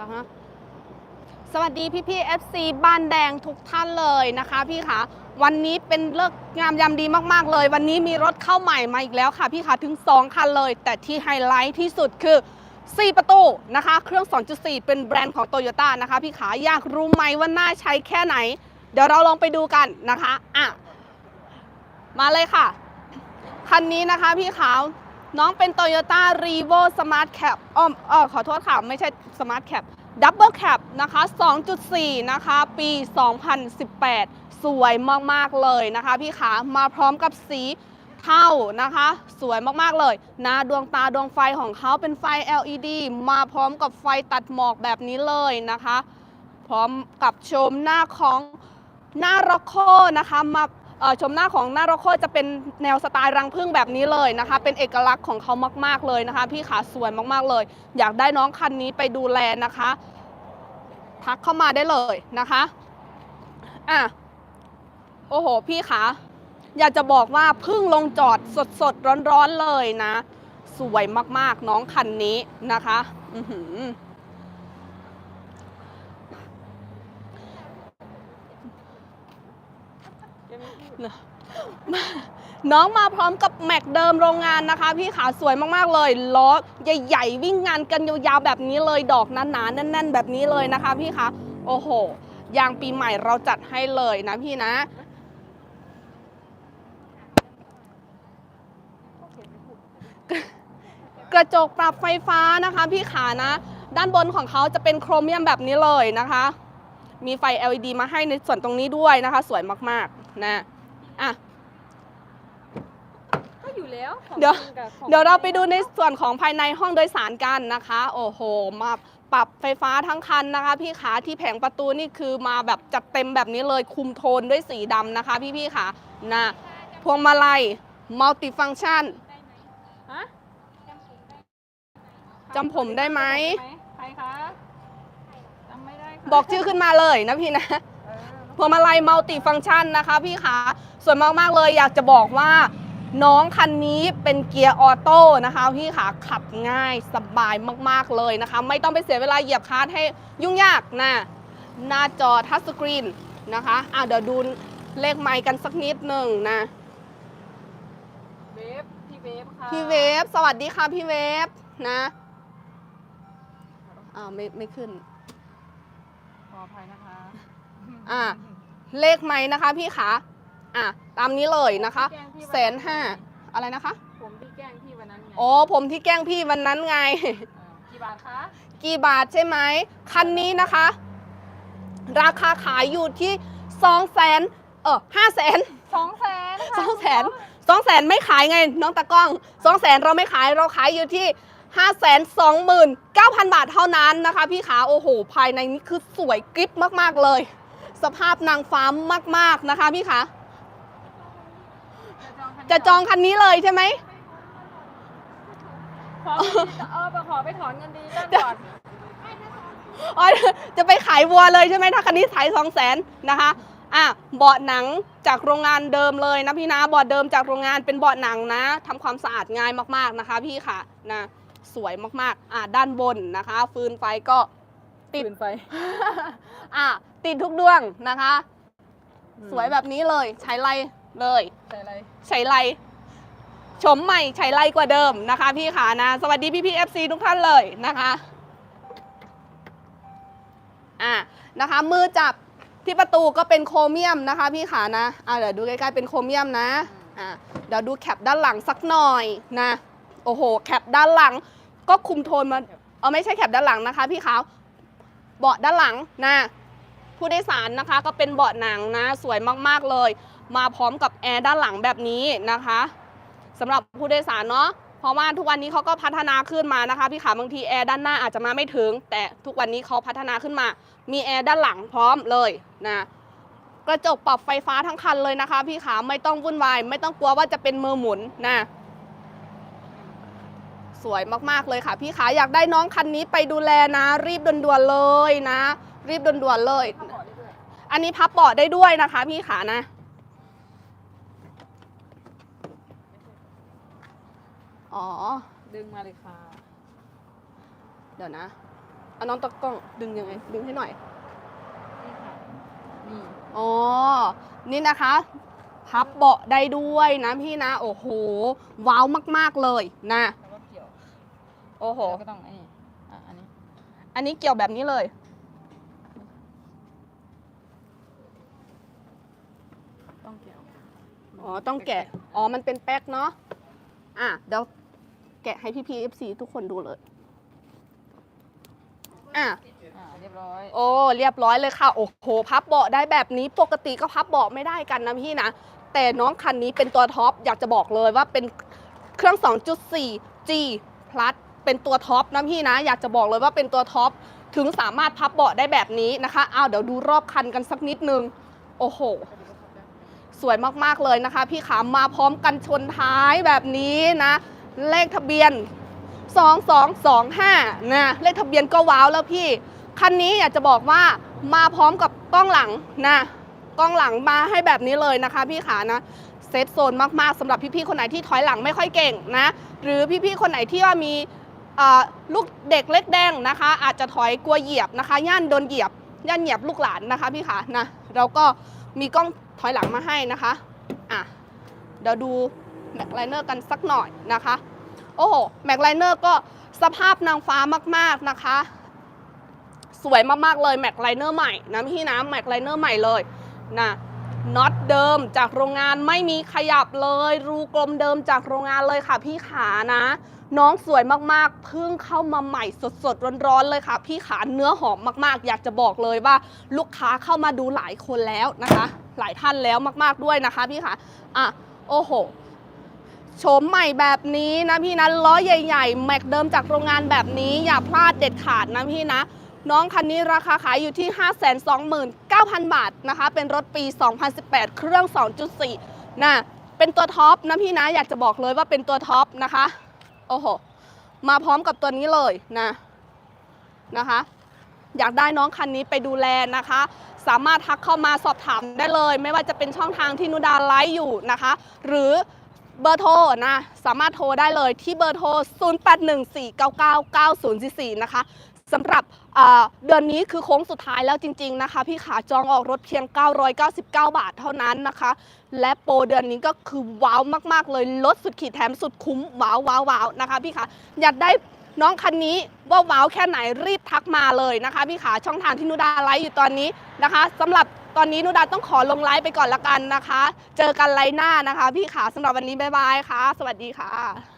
นะคะสวัสดีพี่พี่ FC บ้านแดงทุกท่านเลยนะคะพี่คะวันนี้เป็นเลิกงามยามดีมากๆเลย วันนี้มีรถเข้าใหม่มาอีกแล้วค่ะพี่คะถึง 2 คันเลย แต่ที่ไฮไลท์ที่สุดคือ 4 ประตูนะคะ เครื่อง 2.4 เป็นแบรนด์ของโตโยต้านะคะพี่ขาอยากรู้ไหมว่าน่าใช้แค่ไหน เดี๋ยวเราลองไปดูกันนะคะอะมาเลยค่ะ คันนี้นะคะพี่ขาว น้องเป็น Toyota r e v o Smart Cap อ้อมเออขอโทษค่ะ ไม่ใช่ Smart Cap Double Cap นะคะ 2.4 นะคะ ปี 2018 สวยมาก ๆ เลยนะคะ พี่ขามาพร้อมกับสีเทานะคะ สวยมาก ๆ เลยหนะดวงตาดวงไฟของเขาเป็นไฟ LED มาพร้อมกับไฟตัดหมอกแบบนี้เลยนะคะ พร้อมกับชมหน้าของหน้าร็อกโคนะคะ มา ชมหน้าของหน้าร็อกโคจะเป็นแนวสไตล์รังผึ้งแบบนี้เลยนะคะ เป็นเอกลักษณ์ของเขามาก ๆเลยนะคะ พี่ขาสวยมากๆเลย อยากได้น้องคันนี้ไปดูแลนะคะ ทักเข้ามาได้เลยนะคะอะโอ้โห พี่ขาอยากจะบอกว่าพิ่งลงจอดสดๆร้อนๆเลยนะ สวยมากๆ น้องคันนี้นะคะ อือหือ น้องมาพร้อมกับแม็กเดิมโรงงานนะคะ พี่ขาสวยมากๆเลยล้อใหญ่ๆ วิ่งงานกันยาวๆแบบนี้เลยดอกหนาๆแน่น ๆ แบบนี้เลยนะคะ พี่คะโอ้โหยางปีใหม่เราจัดให้เลยนะพี่นะกระจกปรับไฟฟ้านะคะ พี่ขานะ ด้านบนของเขาจะเป็นโครเมียมแบบนี้เลยนะคะ มีไฟ LED มาให้ในส่วนตรงนี้ด้วยนะคะ สวยมากๆ นะ อะ ก็อยู่แล้วของเดี๋ยว จริงกับของเดี๋ยวเราไปดูในส่วนของภายในห้องโดยสารกันนะคะ โอ้โห มาปรับไฟฟ้าทั้งคันนะคะ พี่ขาที่แผงประตูนี่คือมาแบบจัดเต็มแบบนี้เลยคุมโทนด้วยสีดำนะคะ พี่พี่ๆค่ะนะพวงมาลัยมัลติฟัง c t ชัน ฮะจำผมได้ไหมใครคะจำไม่ได้ค่ะบอกชื่อขึ้นมาเลยนะพี่นะเออ พวงมาลัยมัลติฟัง c t ชันนะคะพี่ขาสวยมากๆเลยอยากจะบอกว่า น้องคันนี้เป็นเกียร์ออโต้นะคะ พี่ขาขับง่ายสบายมากๆเลยนะคะ ไม่ต้องไปเสียเวลาเหยียบคลัสให้ยุ่งยากนะหน้าจอทัชสกรีนนะคะอะเดี๋ยวดูเลขไมค์กันสักนิดหนึ่งนะเวฟพี่เวฟค่ะพี่เวฟสวัสดีค่ะพี่เวฟนะอ่าวไม่ไม่ขึ้นขออภัยนะคะ อะเลขไม้นะคะพี่ขาอะตามนี้เลยนะคะแกล้งพี่แสนห้าอะไรนะคะ ผมที่แกล้งพี่วันนั้นไงโอ้ผมที่แกล้งพี่วันนั้นไงเออกี่บาทคะ กี่บาทใช่ไหมคันนี้นะคะ ราคาขายอยู่ที่2องแสนเออห้าแสนสองแสนสองแสนสองแสนไม่ขายไงน้องตะกล้องสองแสนเราไม่ขายเราขายอยู่ที่ห้าแสนสองหมื่นเก้าพันบาทเท่านั้นนะคะ พี่ขาโอ้โห ภายในนี้คือสวยกริบมาก ๆ เลย สภาพนางฟ้ามาก ๆนะคะพี่ขาจะจองคันนี้เลยใช่ไหมขอเงินดีเออไปขอไปถอนเงินดีกันก่อนอ๋อจะไปขายวัวเลยใช่ไหมถ้าคันนี้ขายสองแสนนะคะอะเบาะหนังจากโรงงานเดิมเลยนะพี่นะเบาะเดิมจากโรงงานเป็นเบาะหนังนะทำความสะอาดง่ายมากๆนะคะ พี่ค่ะนะสวยมากๆอะด้านบนนะคะ ฟืนไฟก็ ติด ปืนไฟ อะติดทุกดวงนะคะสวยแบบนี้เลยใช้ไรเลยใส่อะไรใช้ไรชมใหม่ใช้ไรกว่าเดิมนะคะ พี่ขานะ สวัสดีพี่พีเอฟซีทุกท่านเลยนะคะอะนะคะ มือจับที่ประตูก็เป็นโครเมียมนะคะ พี่ขานะอะเดี๋ยวดูใกล้ๆเป็นโครเมียมนะอะเดี๋ยวดูแคปด้านหลังสักหน่อยนะ โอ้โห แคปด้านหลัง ก็คุมโทนมา เออไม่ใช่แคปด้านหลังนะคะ พี่ขาว เบาะด้านหลังนะผู้โดยสารนะคะก็เป็นเบาะหนังนะสวยมากๆเลย มาพร้อมกับแอร์ด้านหลังแบบนี้นะคะสำหรับผู้โดยสารเนาะเพราะว่าทุกวันนี้เขาก็พัฒนาขึ้นมานะคะพี่ขาบางทีแอร์ด้านหน้าอาจจะมาไม่ถึง แต่ทุกวันนี้เขาพัฒนาขึ้นมา มีแอร์ด้านหลังพร้อมเลยนะกระจกปรับไฟฟ้าทั้งคันเลยนะคะ พี่ขาไม่ต้องวุ่นวาย ไม่ต้องกลัวว่าจะเป็นมือหมุนนะ สวยมากๆเลยค่ะ พี่ขาอยากได้น้องคันนี้ไปดูแลนะ รีบด่วนๆเลยนะ รีบด่วนๆเลยถ้าบอกได้ด้วยอันนี้พับเบาะได้ด้วยนะคะ พี่ขานะอ๋อ ดึงมาเลยค่ะ เดี๋ยวนะเอาน้องตะกล้องดึงยังไง ดึงให้หน่อยนี่ค่ะนี่อ๋อ นี่นะคะ พับเบาะได้ด้วยนะพี่นะ โอ้โห ว้าวมาก ๆ เลยนะ แล้วก็เกี่ยว โอ้โห แล้วก็ต้องไอ้นี่อะอันนี้ อันนี้เกี่ยวแบบนี้เลย ต้องเกี่ยวอ๋อ ต้องแกะ อ๋อ มันเป็นแป๊กเนาะ อะ เดี๋ยวแกะให้พี่พีเอฟซีทุกคนดูเลย อะ อ่าเรียบร้อย โอ้ เรียบร้อยเลยค่ะ โอ้โห พับเบาะได้แบบนี้ ปกติก็พับเบาะไม่ได้กันนะพี่นะ แต่น้องคันนี้เป็นตัวท็อป อยากจะบอกเลยว่าเป็นเครื่อง 2.4 G plus เป็นตัวท็อปนะพี่นะ อยากจะบอกเลยว่าเป็นตัวท็อปถึงสามารถพับเบาะได้แบบนี้นะคะอ้าวเดี๋ยวดูรอบคันกันสักนิดนึง โอ้โห สวยมากๆเลยนะคะ พี่ขามาพร้อมกันชนท้ายแบบนี้นะ เลขทะเบียน 2225นะเลขทะเบียนก็ว้าวแล้วพี่ คันนี้อยากจะบอกว่ามาพร้อมกับกล้องหลังนะกล้องหลังมาให้แบบนี้เลยนะคะ พี่ขานะเซฟโซนมากๆสำหรับพี่ๆคนไหนที่ถอยหลังไม่ค่อยเก่งนะ หรือพี่ๆคนไหนที่ว่ามี ลูกเด็กเล็กแดงนะคะ อาจจะถอยกลัวเหยียบนะคะ ย่านโดนเหยียบ ย่านเหยียบลูกหลานนะคะพี่ขานะเราก็มีกล้องถอยหลังมาให้นะคะอะเดี๋ยวดูแม็กไลเนอร์กันสักหน่อยนะคะ โอ้โหแม็กไลเนอร์ก็สภาพนางฟ้ามากๆนะคะ สวยมากๆเลยแม็กไลเนอร์ใหม่นะพี่นะแม็กไลเนอร์ใหม่เลยนะ น็อตเดิมจากโรงงานไม่มีขยับเลย รูกลมเดิมจากโรงงานเลยค่ะพี่ขานะ น้องสวยมากๆเพิ่งเข้ามาใหม่สดๆร้อนๆเลยค่ะ พี่ขาเนื้อหอมมากๆ อยากจะบอกเลยว่า ลูกค้าเข้ามาดูหลายคนแล้วนะคะ หลายท่านแล้วมากๆด้วยนะคะ พี่ขาอะโอ้โหโฉมใหม่แบบนี้นะพี่นะล้อใหญ่ ๆ แม็กเดิมจากโรงงานแบบนี้อย่าพลาดเด็ดขาดนะพี่นะ น้องคันนี้ราคาขายอยู่ที่ 529,000 บาทนะคะ เป็นรถปี 2018 เครื่อง 2.4 นะ เป็นตัวท็อปนะพี่นะ อยากจะบอกเลยว่าเป็นตัวท็อปนะคะ โอ้โห มาพร้อมกับตัวนี้เลยนะนะคะ อยากได้น้องคันนี้ไปดูแลนะคะ สามารถทักเข้ามาสอบถามได้เลย ไม่ว่าจะเป็นช่องทางที่นุดาไลฟ์อยู่นะคะ หรือเบอร์โทรนะ สามารถโทรได้เลยที่เบอร์โทร 0814999044 นะคะ สำหรับเดือนนี้คือโค้งสุดท้ายแล้วจริง ๆนะคะ พี่ขาจองออกรถเพียง 999 บาทเท่านั้นนะคะ และโปรเดือนนี้ก็คือว้าวมากๆ เลยลดสุดขีดแถมสุดคุ้มว้าวว้าววาวนะคะพี่ขาอยากได้น้องคันนี้ว่าว้าวแค่ไหนรีบทักมาเลยนะคะ พี่ขาช่องทางที่นุดาไลฟ์อยู่ตอนนี้นะคะสำหรับตอนนี้นุดาต้องขอลงไลฟ์ไปก่อนละกันนะคะ เจอกันไลฟ์หน้านะคะ พี่ขาสำหรับวันนี้บ๊ายบายค่ะ สวัสดีค่ะ